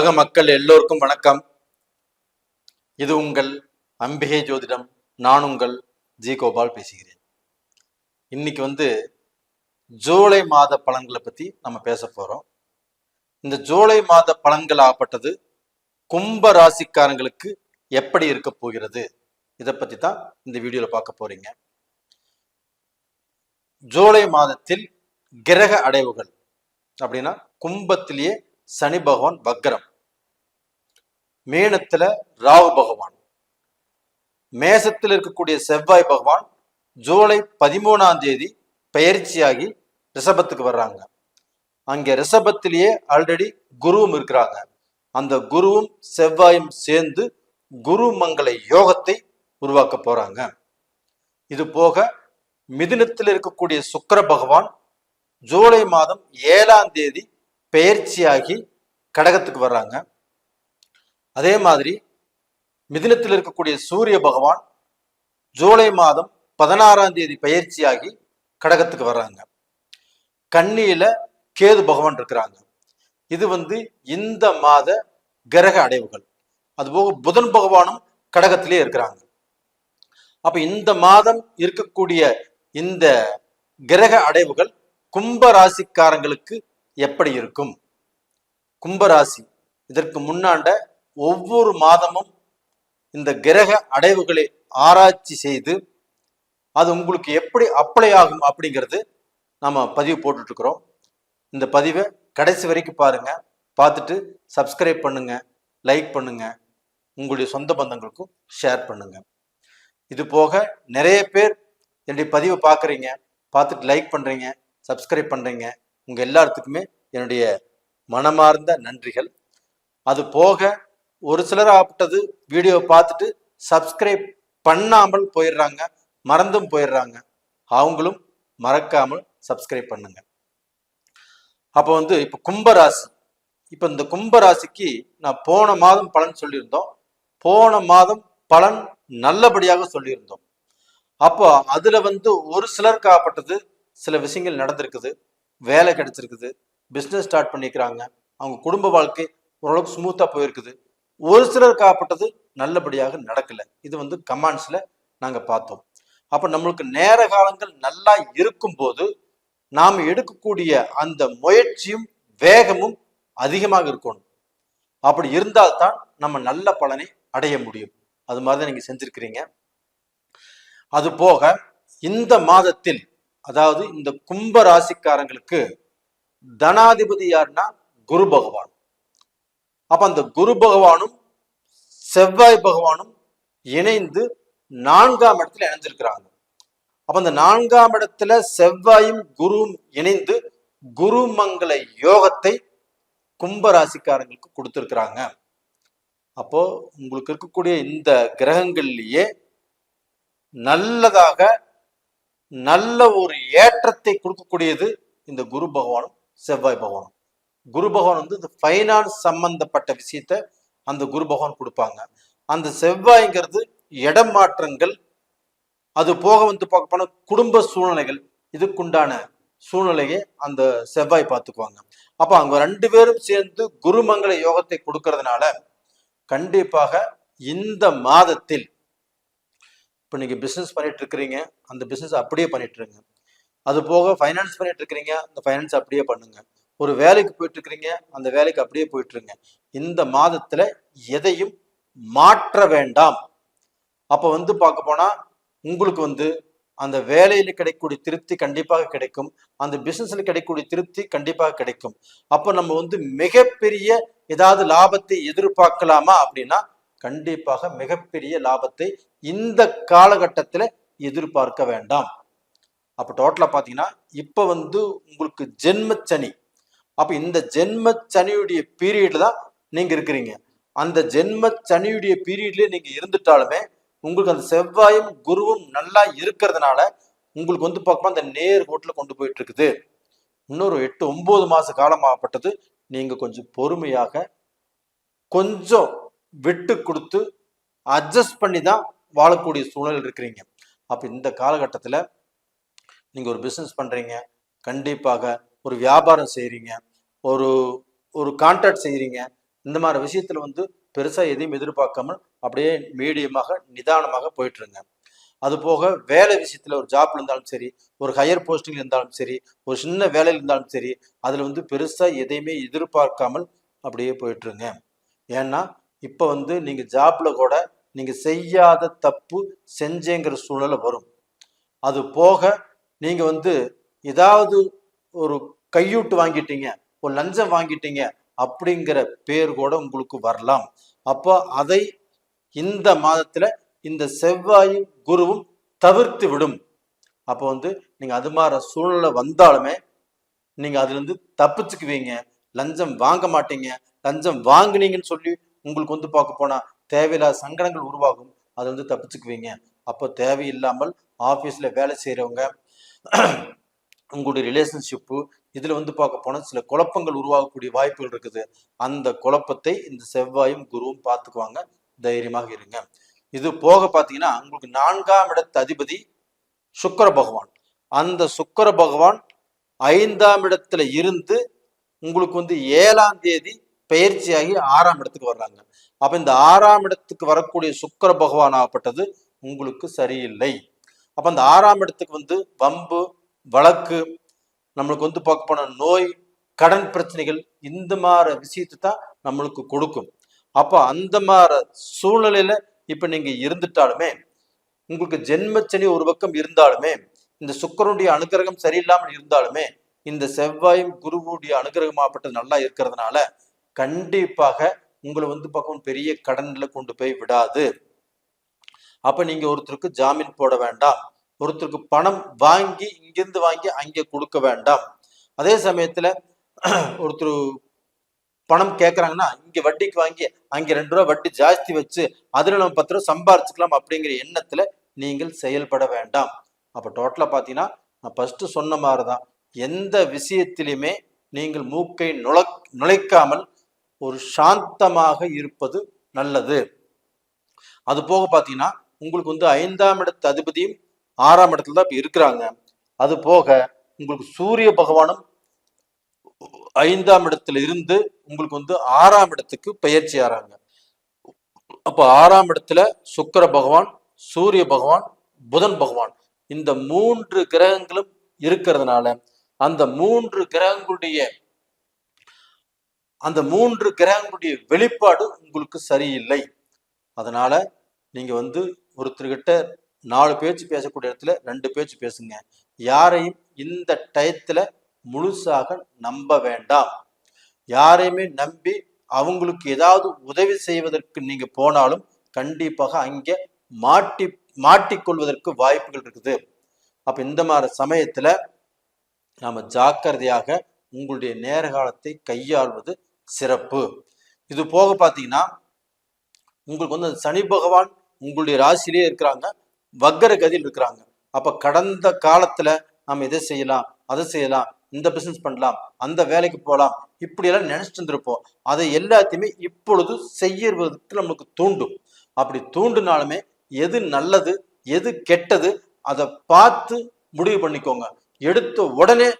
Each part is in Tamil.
உலக மக்கள் எல்லோருக்கும் வணக்கம். இது உங்கள் அம்பிகை ஜோதிடம். நான் உங்கள் ஜி கோபால் பேசுகிறேன். இன்னைக்கு வந்து ஜூலை மாத பலன்களை பத்தி நம்ம பேச போறோம். இந்த ஜூலை மாத பலன்கள் ஆகப்பட்டது. கும்ப ராசிக்காரங்களுக்கு எப்படி இருக்க போகிறது? இதை பத்தி தான் இந்த வீடியோல பார்க்க போறீங்க. ஜூலை மாதத்தில் கிரக அடைவுகள் அப்படின்னா கும்பத்திலேயே சனி பகவான் வக்ரம். மேனத்துல ராகு பகவான். மேசத்தில் இருக்கக்கூடிய செவ்வாய் பகவான் ஜூலை பதிமூணாம் தேதி பெயர்ச்சியாகி ரிஷபத்துக்கு வர்றாங்க. அங்க ரிஷபத்திலேயே ஆல்ரெடி குருவும் இருக்கிறாங்க. அந்த குருவும் செவ்வாயும் சேர்ந்து குரு மங்கள யோகத்தை உருவாக்க போறாங்க. இது போக மிதுனத்தில் இருக்கக்கூடிய சுக்கிர பகவான் ஜூலை மாதம் ஏழாம் தேதி பெயர்ச்சியாகி கடகத்துக்கு வர்றாங்க. அதே மாதிரி மிதினத்தில் இருக்கக்கூடிய சூரிய பகவான் ஜூலை மாதம் பதினாறாம் தேதி பயிற்சியாகி கடகத்துக்கு வர்றாங்க. கண்ணியில கேது பகவான் இருக்கிறாங்க. இது வந்து இந்த மாத கிரக அடைவுகள். அதுபோக புதன் பகவானும் கடகத்திலே இருக்கிறாங்க. அப்ப இந்த மாதம் இருக்கக்கூடிய இந்த கிரக அடைவுகள் கும்ப ராசிக்காரங்களுக்கு எப்படி இருக்கும்? கும்பராசி இதற்கு முன்னாண்ட ஒவ்வொரு மாதமும் இந்த கிரக அடைவுகளை ஆராய்ச்சி செய்து அது உங்களுக்கு எப்படி அப்ளை ஆகும் அப்படிங்கிறது நம்ம பதிவு போட்டுட்டு இருக்கிறோம் இந்த பதிவை கடைசி வரைக்கும் பாருங்கள் பார்த்துட்டு சப்ஸ்கிரைப் பண்ணுங்கள் லைக் பண்ணுங்கள் உங்களுடைய சொந்த பந்தங்களுக்கும் ஷேர் பண்ணுங்கள் இது போக நிறைய பேர் என்னுடைய பதிவை பார்க்குறீங்க பார்த்துட்டு லைக் பண்ணுறீங்க சப்ஸ்கிரைப் பண்ணுறீங்க உங்கள் எல்லாத்துக்குமே என்னுடைய மனமார்ந்த நன்றிகள். அது போக ஒரு சிலர் ஆப்பட்டது வீடியோவை பார்த்துட்டு சப்ஸ்கிரைப் பண்ணாமல் போயிடுறாங்க மறந்தும் போயிடுறாங்க. அவங்களும் மறக்காமல் சப்ஸ்கிரைப் பண்ணுங்க. அப்போ வந்து இப்போ கும்பராசி. இப்போ இந்த கும்பராசிக்கு நான் போன மாதம் பலன் சொல்லியிருந்தோம். போன மாதம் பலன் நல்லபடியாக சொல்லியிருந்தோம். அப்போ அதுல வந்து ஒரு சிலருக்கு ஆப்பட்டது சில விஷயங்கள் நடந்திருக்குது. வேலை கிடைச்சிருக்குது. பிஸ்னஸ் ஸ்டார்ட் பண்ணிக்கிறாங்க. அவங்க குடும்ப வாழ்க்கை ஓரளவுக்கு ஸ்மூத்தாக போயிருக்குது. ஒரு சிலர் காப்பட்டது நல்லபடியாக நடக்கல. இது வந்து கமாண்ட்ஸ்ல நாங்க பார்த்தோம். அப்ப நம்மளுக்கு நேர காலங்கள் நல்லா இருக்கும்போது நாம் எடுக்கக்கூடிய அந்த முயற்சியும் வேகமும் அதிகமாக இருக்கணும். அப்படி இருந்தால்தான் நம்ம நல்ல பலனை அடைய முடியும். அது மாதிரி தான் நீங்க செஞ்சிருக்கிறீங்க. அது போக இந்த மாதத்தில் அதாவது இந்த கும்ப ராசிக்காரங்களுக்கு தனாதிபதி யாருன்னா குரு பகவான். அப்ப அந்த குரு பகவானும் செவ்வாய் பகவானும் இணைந்து நான்காம் இடத்துல இணைஞ்சிருக்கிறாங்க. அப்ப அந்த நான்காம் இடத்துல செவ்வாயும் குருவும் இணைந்து குருமங்கள யோகத்தை கும்பராசிக்காரங்களுக்கு கொடுத்துருக்குறாங்க. அப்போ உங்களுக்கு இருக்கக்கூடிய இந்த கிரகங்கள்லயே நல்லதாக நல்ல ஒரு ஏற்றத்தை கொடுக்கக்கூடியது இந்த குரு பகவானும் செவ்வாய் பகவானும். குரு பகவான் வந்து இந்த ஃபைனான்ஸ் சம்பந்தப்பட்ட விஷயத்த அந்த குரு பகவான் கொடுப்பாங்க. அந்த செவ்வாய்ங்கிறது இடம் மாற்றங்கள் அது போக வந்து பார்க்க போன குடும்ப சூழ்நிலைகள் இதுக்குண்டான சூழ்நிலையை அந்த செவ்வாய் பார்த்துக்குவாங்க. அப்போ அவங்க ரெண்டு பேரும் சேர்ந்து குருமங்கள யோகத்தை கொடுக்கறதுனால கண்டிப்பாக இந்த மாதத்தில் இப்போ நீங்க பிசினஸ் பண்ணிட்டு இருக்கிறீங்க அந்த பிசினஸ் அப்படியே பண்ணிட்டு இருங்க அது போக ஃபைனான்ஸ் பண்ணிட்டு இருக்கிறீங்க அந்த ஃபைனான்ஸ் அப்படியே பண்ணுங்க. ஒரு வேலைக்கு போயிட்டு இருக்கிறீங்க அந்த வேலைக்கு அப்படியே போயிட்டு இருங்க இந்த மாதத்துல எதையும் மாற்ற வேண்டாம். அப்ப வந்து பார்க்க போனா உங்களுக்கு வந்து அந்த வேலையில கிடைக்கக்கூடிய திருப்தி கண்டிப்பாக கிடைக்கும். அந்த பிசினஸ்ல கிடைக்கக்கூடிய திருப்தி கண்டிப்பாக கிடைக்கும். அப்ப நம்ம வந்து மிகப்பெரிய ஏதாவது லாபத்தை எதிர்பார்க்கலாமா அப்படின்னா கண்டிப்பாக மிகப்பெரிய லாபத்தை இந்த காலகட்டத்துல எதிர்பார்க்க வேண்டாம். அப்ப டோட்டலா பாத்தீங்கன்னா இப்ப வந்து உங்களுக்கு ஜென்ம சனி அப்ப இந்த ஜென்ம சனியுடைய பீரியட்ல தான் நீங்க இருக்கிறீங்க. அந்த ஜென்ம சனியுடைய பீரியட்லயே நீங்க இருந்துட்டாலுமே உங்களுக்கு அந்த செவ்வாயும் குருவும் நல்லா இருக்கிறதுனால உங்களுக்கு வந்து பார்க்கும்போது அந்த நேர் கோட்டில் கொண்டு போயிட்டு இருக்குது இன்னொரு எட்டு ஒன்பது மாச காலமாகப்பட்டது நீங்க கொஞ்சம் பொறுமையாக கொஞ்சம் விட்டு கொடுத்து அட்ஜஸ்ட் பண்ணி தான் வாழக்கூடிய சூழல் இருக்கிறீங்க. அப்ப இந்த காலகட்டத்தில் நீங்க ஒரு பிசினஸ் பண்றீங்க. கண்டிப்பாக ஒரு வியாபாரம் செய்கிறீங்க ஒரு ஒரு கான்ட்ராக்ட் செய்கிறீங்க இந்த மாதிரி விஷயத்தில் வந்து பெருசாக எதையும் எதிர்பார்க்காமல் அப்படியே மீடியமாக நிதானமாக போயிட்டுருங்க. அது போக வேலை விஷயத்தில் ஒரு ஜாப்ல இருந்தாலும் சரி ஒரு ஹையர் போஸ்டிங் இருந்தாலும் சரி ஒரு சின்ன வேலையில் இருந்தாலும் சரி அதில் வந்து பெருசாக எதையுமே எதிர்பார்க்காமல் அப்படியே போயிட்டுருங்க. ஏன்னா இப்போ வந்து நீங்கள் ஜாப்ல கூட நீங்கள் செய்யாத தப்பு செஞ்சேங்கிற சூழ்நிலை வரும். அது போக நீங்கள் வந்து ஏதாவது ஒரு கையூட்டு வாங்கிட்டீங்க ஒரு லஞ்சம் வாங்கிட்டீங்க அப்படிங்கிற பேர் கூட உங்களுக்கு வரலாம். அப்போ அதை இந்த மாதத்துல இந்த செவ்வாயும் குருவும் தவிர்த்து விடும். அப்போ வந்து நீங்க அது மாதிரி சூழ்நிலை வந்தாலுமே நீங்க அதுல இருந்து தப்பிச்சுக்குவீங்க. லஞ்சம் வாங்க மாட்டீங்க. லஞ்சம் வாங்குனீங்கன்னு சொல்லி உங்களுக்கு வந்து பார்க்க போனா தேவையில்லாத சங்கடங்கள் உருவாகும். அது வந்து தப்பிச்சுக்குவீங்க. அப்போ தேவையில்லாமல் ஆஃபீஸில் வேலை செய்கிறவங்க உங்களுடைய ரிலேஷன்ஷிப்பு இதில் வந்து பார்க்க போனால் சில குழப்பங்கள் உருவாகக்கூடிய வாய்ப்புகள் இருக்குது. அந்த குழப்பத்தை இந்த செவ்வாயும் குருவும் பார்த்துக்குவாங்க. தைரியமாக இருங்க. இது போக பார்த்தீங்கன்னா உங்களுக்கு நான்காம் இடத்து அதிபதி சுக்கர பகவான். அந்த சுக்கிர பகவான் ஐந்தாம் இடத்துல இருந்து உங்களுக்கு வந்து ஏழாம் தேதி பயிற்சியாகி ஆறாம் இடத்துக்கு வர்றாங்க. அப்ப இந்த ஆறாம் இடத்துக்கு வரக்கூடிய சுக்கிர பகவான் ஆகப்பட்டது உங்களுக்கு சரியில்லை. அப்ப அந்த ஆறாம் இடத்துக்கு வந்து வம்பு வழக்கு நம்மளுக்கு வந்து பார்க்க போன நோய் கடன் பிரச்சனைகள் இந்த மாதிரி விஷயத்தை தான் நம்மளுக்கு கொடுக்கும். அப்போ அந்த மாதிரி சூழ்நிலையில இப்போ நீங்கள் இருந்துட்டாலுமே உங்களுக்கு ஜென்மச்சனி ஒரு பக்கம் இருந்தாலுமே இந்த சுக்கரனுடைய அனுகிரகம் சரியில்லாமல் இருந்தாலுமே இந்த செவ்வாயும் குருவுடைய அனுகிரகமாகப்பட்டது நல்லா இருக்கிறதுனால கண்டிப்பாக உங்களை வந்து பக்கம் பெரிய கடன்ல கொண்டு போய் விடாது. அப்ப நீங்க ஒருத்தருக்கு ஜாமீன் போட வேண்டாம். ஒருத்தருக்கு பணம் வாங்கி இங்கிருந்து வாங்கி அங்கே கொடுக்க வேண்டாம். அதே சமயத்துல ஒருத்தர் பணம் கேட்குறாங்கன்னா இங்கே வட்டிக்கு வாங்கி அங்கே ரெண்டு ரூபா வட்டி ஜாஸ்தி வச்சு அதில் நம்ம பத்து ரூபா சம்பாரிச்சுக்கலாம் அப்படிங்கிற எண்ணத்தில் நீங்கள் செயல்பட வேண்டாம். அப்போ டோட்டலா பார்த்தீங்கன்னா நான் ஃபஸ்ட்டு சொன்ன மாதிரிதான். எந்த விஷயத்திலையுமே நீங்கள் மூக்கை நுழை நுழைக்காமல் ஒரு சாந்தமாக இருப்பது நல்லது. அது போக பார்த்தீங்கன்னா உங்களுக்கு வந்து ஐந்தாம் இடத்து அதிபதியும் ஆறாம் இடத்துல தான் இப்போ இருக்கிறாங்க. அது போக உங்களுக்கு சூரிய பகவானும் ஐந்தாம் இடத்துல இருந்து உங்களுக்கு வந்து ஆறாம் இடத்துக்கு பயிற்சி ஆறாங்க. அப்போ ஆறாம் இடத்துல சுக்கிர பகவான் சூரிய பகவான் புதன் பகவான் இந்த மூன்று கிரகங்களும் இருக்கிறதுனால அந்த மூன்று கிரகங்களுடைய அந்த மூன்று கிரகங்களுடைய வெளிப்பாடு உங்களுக்கு சரியில்லை. அதனால நீங்க வந்து ஒருத்தர்கிட்ட நாலு பேச்சு பேசக்கூடிய இடத்துல ரெண்டு பேச்சு பேசுங்க. யாரையும் இந்த டயத்துல முழுசாக நம்ப வேண்டாம். யாரையுமே நம்பி அவங்களுக்கு ஏதாவது உதவி செய்வதற்கு நீங்க போனாலும் கண்டிப்பாக அங்கே மாட்டி மாட்டிக்கொள்வதற்கு வாய்ப்புகள் இருக்குது. அப்ப இந்த மாதிரி சமயத்துல நாம ஜாக்கிரதையாக உங்களுடைய நேர காலத்தை கையாள்வது சிறப்பு. இது போக பார்த்தீங்கன்னா உங்களுக்கு வந்து சனி பகவான் உங்களுடைய ராசியிலே இருக்கிறாங்க. வக்கர கதியில் இருக்கிறாங்க. அப்ப கடந்த காலத்துல நம்ம இதை செய்யலாம்? அதை செய்யலாம். இந்த பிசினஸ் பண்ணலாம். அந்த வேலைக்கு போகலாம் இப்படியெல்லாம் நினைச்சிட்டு இருந்திருப்போம். அதை எல்லாத்தையுமே இப்பொழுது செய்யறதுக்கு நம்மளுக்கு தூண்டும். அப்படி தூண்டுனாலுமே எது நல்லது எது கெட்டது அதை பார்த்து முடிவு பண்ணிக்கோங்க. எடுத்த உடனே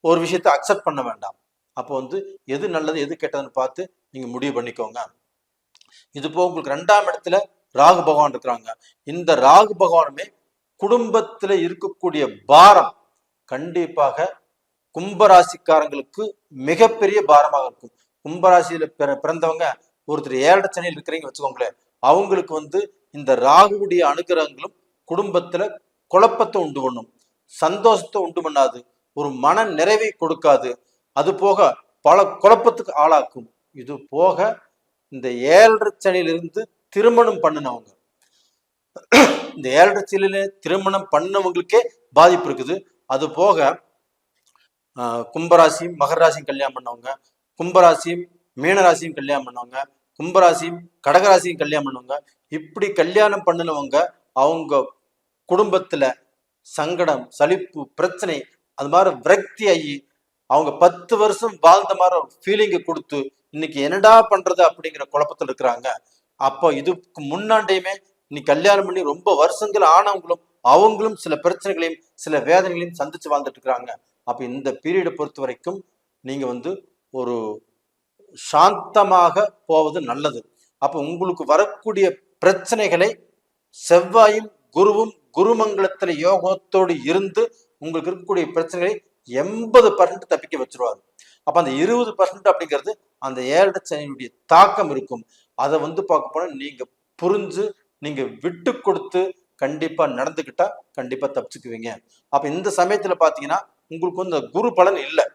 ஒரு விஷயத்தை அக்செப்ட் பண்ண வேண்டாம். அப்போ வந்து எது நல்லது எது கெட்டதுன்னு பார்த்து நீங்க முடிவு பண்ணிக்கோங்க. இது போக உங்களுக்கு ரெண்டாம் இடத்துல ராகு பகவான் இருக்கிறாங்க. இந்த ராகு பகவானுமே குடும்பத்துல இருக்கக்கூடிய பாரம் கண்டிப்பாக கும்பராசிக்காரங்களுக்கு மிகப்பெரிய பாரமாக இருக்கும். கும்பராசியில பிற பிறந்தவங்க ஒருத்தர் ஏழரை சனியில் இருக்கிறீங்க வச்சுக்கோங்களேன் அவங்களுக்கு வந்து இந்த ராகுவுடைய அனுகிரகங்களும் குடும்பத்துல குழப்பத்தை உண்டு பண்ணும். சந்தோஷத்தை உண்டு பண்ணாது. ஒரு மன நிறைவை கொடுக்காது. அது போக பல குழப்பத்துக்கு ஆளாக்கும். இது போக இந்த ஏழரை சனியிலிருந்து திருமணம் பண்ணினவங்க. இந்த ஏழரை சனியில திருமணம் பண்ணவங்களுக்கே பாதிப்பு இருக்குது. அது போக ஆஹ், கும்பராசியும் மகர ராசியும் கல்யாணம் பண்ணவங்க கும்பராசியும் மீனராசியும் கல்யாணம் பண்ணவங்க கும்பராசியும் கடகராசியும் கல்யாணம் பண்ணவங்க இப்படி கல்யாணம் பண்ணினவங்க அவங்க குடும்பத்துல சங்கடம் சலிப்பு பிரச்சனை அது மாதிரி விரக்தி ஆகி அவங்க பத்து வருஷம் வாழ்ந்த மாதிரி ஒரு ஃபீலிங்கை கொடுத்து இன்னைக்கு என்னடா பண்றது அப்படிங்கிற குழப்பத்தில் இருக்கிறாங்க. அப்போ இதுக்கு முன்னாண்டையுமே நீ கல்யாணம் பண்ணி ரொம்ப வருஷங்கள் ஆனவங்களும் அவங்களும் சில பிரச்சனைகளையும் சில வேதனைகளையும் சந்திச்சு வாழ்ந்துட்டு இருக்கிறாங்க அப்ப இந்த பீரியடை பொறுத்த வரைக்கும் நீங்க வந்து ஒரு சாந்தமாக போவது நல்லது. அப்ப உங்களுக்கு வரக்கூடிய பிரச்சனைகளை செவ்வாயும் குருவும் குருமங்கலத்துல யோகத்தோடு இருந்து உங்களுக்கு இருக்கக்கூடிய பிரச்சனைகளை எண்பது பர்சன்ட் தப்பிக்க வச்சிருவாரு. அப்ப அந்த இருபது பர்சன்ட் அப்படிங்கிறது அந்த ஏழரை சனியினுடைய தாக்கம் இருக்கும். அதை வந்து பார்க்க போனால் நீங்கள் புரிஞ்சு நீங்கள் விட்டு கொடுத்து கண்டிப்பாக நடந்துக்கிட்டா கண்டிப்பாக தப்பிச்சுக்குவீங்க. அப்போ இந்த சமயத்தில் பார்த்தீங்கன்னா உங்களுக்கு வந்து குரு பலன் இல்லை.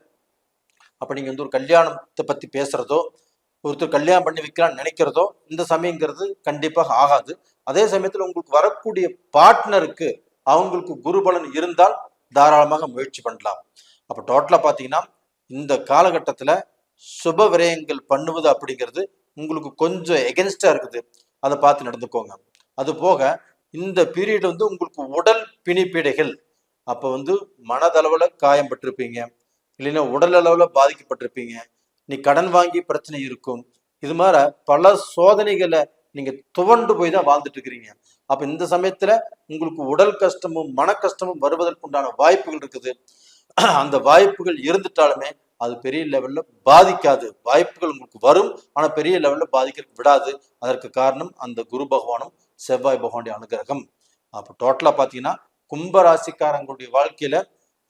அப்போ நீங்கள் வந்து ஒரு கல்யாணத்தை பற்றி பேசுகிறதோ ஒருத்தர் கல்யாணம் பண்ணி வைக்கலாம்னு நினைக்கிறதோ இந்த சமயங்கிறது கண்டிப்பாக ஆகாது. அதே சமயத்தில் உங்களுக்கு வரக்கூடிய பார்ட்னருக்கு அவங்களுக்கு குரு பலன் இருந்தால் தாராளமாக முயற்சி பண்ணலாம். அப்போ டோட்டலாக பார்த்தீங்கன்னா இந்த காலகட்டத்தில் சுப விரயங்கள் பண்ணுவது அப்படிங்கிறது உங்களுக்கு கொஞ்சம் எகென்ஸ்டாக இருக்குது. அதை பார்த்து நடந்துக்கோங்க. அது போக இந்த பீரியட் வந்து உங்களுக்கு உடல் பிணிப்பீடைகள். அப்போ வந்து மனதளவில் காயம் பட்டிருப்பீங்க. இல்லைன்னா உடல் அளவில் பாதிக்கப்பட்டிருப்பீங்க. நீ கடன் வாங்கி பிரச்சனை இருக்கும். இது மாதிரி பல சோதனைகளை நீங்க துவண்டு போய் தான் வாழ்ந்துட்டு இருக்கிறீங்க அப்ப இந்த சமயத்துல உங்களுக்கு உடல் கஷ்டமும் மன கஷ்டமும் வருவதற்குண்டான வாய்ப்புகள் இருக்குது. அந்த வாய்ப்புகள் இருந்துட்டாலுமே அது பெரிய லெவல்ல பாதிக்காது. வாய்ப்புகள் உங்களுக்கு வரும் ஆனா பெரிய லெவல்ல பாதிக்க விடாது. அதற்கு காரணம் அந்த குரு பகவானும் செவ்வாய் பகவானுடைய அனுகிரகம். அப்போ டோட்டலா பாத்தீங்கன்னா கும்பராசிக்காரங்களுடைய வாழ்க்கையில் வாழ்க்கையில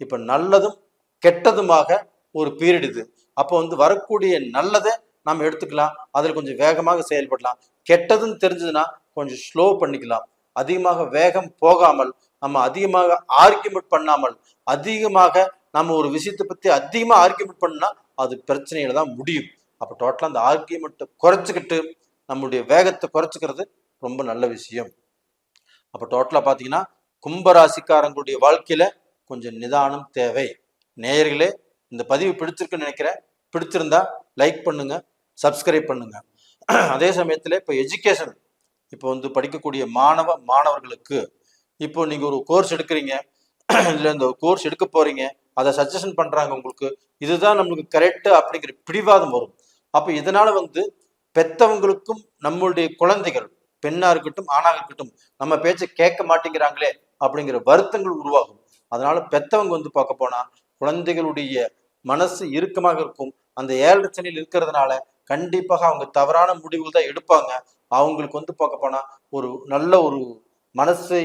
இப்ப நல்லதும் கெட்டதுமாக ஒரு பீரியட் இது. அப்போ வந்து வரக்கூடிய நல்லதை நம்ம எடுத்துக்கலாம். அதில் கொஞ்சம் வேகமாக செயல்படலாம். கெட்டதுன்னு தெரிஞ்சதுன்னா கொஞ்சம் ஸ்லோ பண்ணிக்கலாம். அதிகமாக வேகம் போகாமல் நம்ம அதிகமாக ஆர்கியூமெண்ட் பண்ணாமல் அதிகமாக நம்ம ஒரு விஷயத்தை பத்தி அதிகமா ஆர்கியூமெண்ட் பண்ணா அது பிரச்சனையில தான் முடியும். அப்போ டோட்டலா அந்த ஆர்கியூமெண்ட்டை குறைச்சிக்கிட்டு நம்மளுடைய வேகத்தை குறைச்சிக்கிறது ரொம்ப நல்ல விஷயம். அப்போ டோட்டலா பாத்தீங்கன்னா கும்பராசிக்காரங்களுடைய வாழ்க்கையில கொஞ்சம் நிதானம் தேவை. நேயர்களே இந்த பதிவு பிடிச்சிருக்குன்னு நினைக்கிறேன். பிடிச்சிருந்தா லைக் பண்ணுங்க சப்ஸ்கிரைப் பண்ணுங்க. அதே சமயத்துல இப்போ எஜுகேஷன் இப்போ வந்து படிக்கக்கூடிய மாணவ மாணவர்களுக்கு இப்போ நீங்க ஒரு கோர்ஸ் எடுக்கிறீங்க இல்லை இந்த கோர்ஸ் எடுக்க போறீங்க அதை சஜஷன் பண்றாங்க உங்களுக்கு. இதுதான் நம்மளுக்கு கரெக்ட் அப்படிங்கிற பிடிவாதம் வரும். அப்போ இதனால வந்து பெத்தவங்களுக்கும் நம்மளுடைய குழந்தைகள் பெண்ணாக இருக்கட்டும் ஆணாக இருக்கட்டும் நம்ம பேச்சை கேட்க மாட்டேங்கிறாங்களே அப்படிங்கிற வருத்தங்கள் உருவாகும். அதனால பெத்தவங்க வந்து பார்க்க போனால் குழந்தைகளுடைய மனசு இறுக்கமாக இருக்கும். அந்த ஏழரை சனியில் இருக்கிறதுனால கண்டிப்பாக அவங்க தவறான முடிவுகள் தான் எடுப்பாங்க. அவங்களுக்கு வந்து பார்க்க போனால் ஒரு நல்ல ஒரு மனசை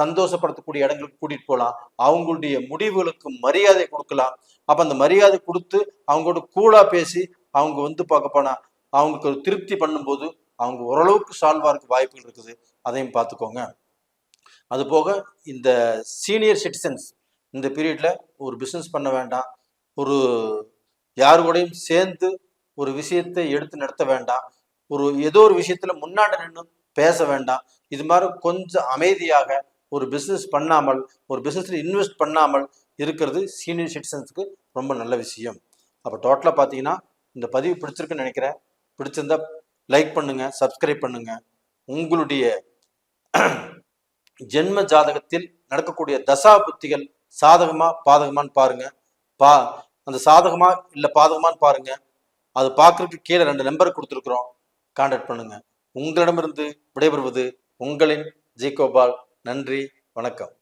சந்தோஷப்படுத்தக்கூடிய இடங்களுக்கு கூட்டிட்டு போகலாம் அவங்களுடைய முடிவுகளுக்கு மரியாதை கொடுக்கலாம். அப்ப அந்த மரியாதை கொடுத்து அவங்களோட கூலா பேசி அவங்க வந்து பார்க்க போனா அவங்களுக்கு ஒரு திருப்தி பண்ணும்போது அவங்க ஓரளவுக்கு சால்வா இருக்க வாய்ப்புகள் இருக்குது. அதையும் பார்த்துக்கோங்க. அது போக இந்த சீனியர் சிட்டிசன்ஸ் இந்த பீரியட்ல ஒரு பிஸ்னஸ் பண்ண வேண்டாம். ஒரு யாரு கூடயும் சேர்ந்து ஒரு விஷயத்தை எடுத்து நடத்த வேண்டாம். ஒரு ஏதோ ஒரு விஷயத்துல முன்னாடி நின்று பேச வேண்டாம். இது மாதிரி கொஞ்சம் அமைதியாக ஒரு பிஸ்னஸ் பண்ணாமல் ஒரு பிஸ்னஸில் இன்வெஸ்ட் பண்ணாமல் இருக்கிறது சீனியர் சிட்டிசன்ஸுக்கு ரொம்ப நல்ல விஷயம். அப்போ டோட்டலாக பார்த்தீங்கன்னா இந்த பதிவு பிடிச்சிருக்குன்னு நினைக்கிறேன். பிடிச்சிருந்தா லைக் பண்ணுங்கள் சப்ஸ்கிரைப் பண்ணுங்க. உங்களுடைய ஜென்ம ஜாதகத்தில் நடக்கக்கூடிய தசா புத்திகள் சாதகமாக பாதகமான்னு பாருங்கள் பா அந்த சாதகமா இல்லை பாதகமான்னு பாருங்க. அது பார்க்குறதுக்கு கீழே ரெண்டு நம்பர் கொடுத்துருக்குறோம். கான்டாக்ட் பண்ணுங்கள் உங்களிடமிருந்து விடைபெறுவது உங்களின் ஜிகோபால் நன்றி வணக்கம்.